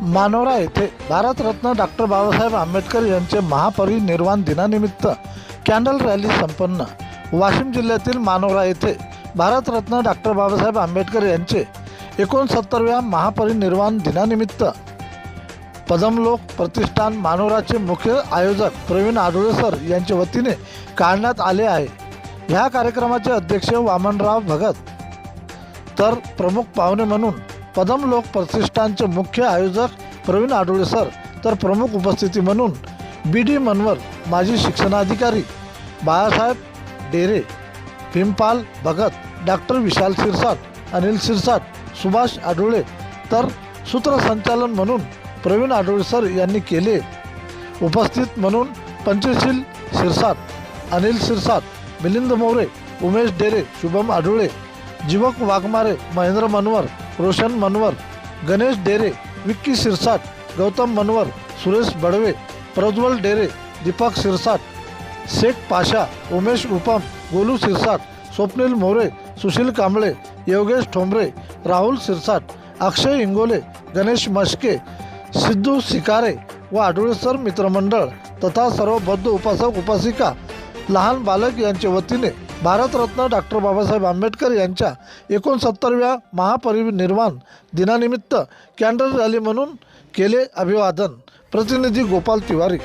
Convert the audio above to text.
मानोरा येथे भारतरत्न डॉक्टर बाबासाहेब आंबेडकर यांचे महापरिनिर्वाण दिनानिमित्त कॅन्डल रॅली संपन्न. वाशिम जिल्ह्यातील मानोरा येथे भारतरत्न डॉक्टर बाबासाहेब आंबेडकर यांचे एकोणसत्तरव्या महापरिनिर्वाण दिनानिमित्त पदमलोक प्रतिष्ठान मानोराचे मुख्य आयोजक प्रवीण आडोळे सर यांच्या वतीने काढण्यात आले आहे. ह्या कार्यक्रमाचे अध्यक्ष वामनराव भगत. तर प्रमुख पाहुणे म्हणून पदमलोक प्रतिष्ठानचे मुख्य आयोजक प्रवीण आडोळे सर तर प्रमुख उपस्थिती म्हणून बी डी मनवर माजी शिक्षणाधिकारी बाळासाहेब डेरे भीमपाल भगत डॉक्टर विशाल सिरसाट अनिल सिरसाट सुभाष आडोळे तर सूत्रसंचालन म्हणून प्रवीण आडोळे सर यांनी केले. उपस्थित म्हणून पंचशील सिरसाट अनिल सिरसाट मिलिंद मोरे उमेश डेरे शुभम आडुळे जीवक वाघमारे महेंद्र मनवर रोशन मनवर गणेश डेरे विक्की सिरसाट गौतम मनवर सुरेश बडवे प्रज्वल डेरे दीपक सिरसाट शेख पाशा उमेश उपम गोलू सिरसाट स्वप्नील मोरे सुशील कांबळे योगेश ठोंबरे राहुल सिरसाट अक्षय इंगोले गणेश मश्के सिद्धू सिकारे व आडुळेसर मित्रमंडळ तथा सर्व बद्ध उपासक उपासिका लहान बालक यांच्या वतीने भारतरत्न डॉक्टर बाबासाहेब आंबेडकर यांच्या एकोणसत्तरव्या महापरिनिर्वाण दिनानिमित्त कॅन्डल रॅली म्हणून केले अभिवादन. प्रतिनिधी गोपाल तिवारी.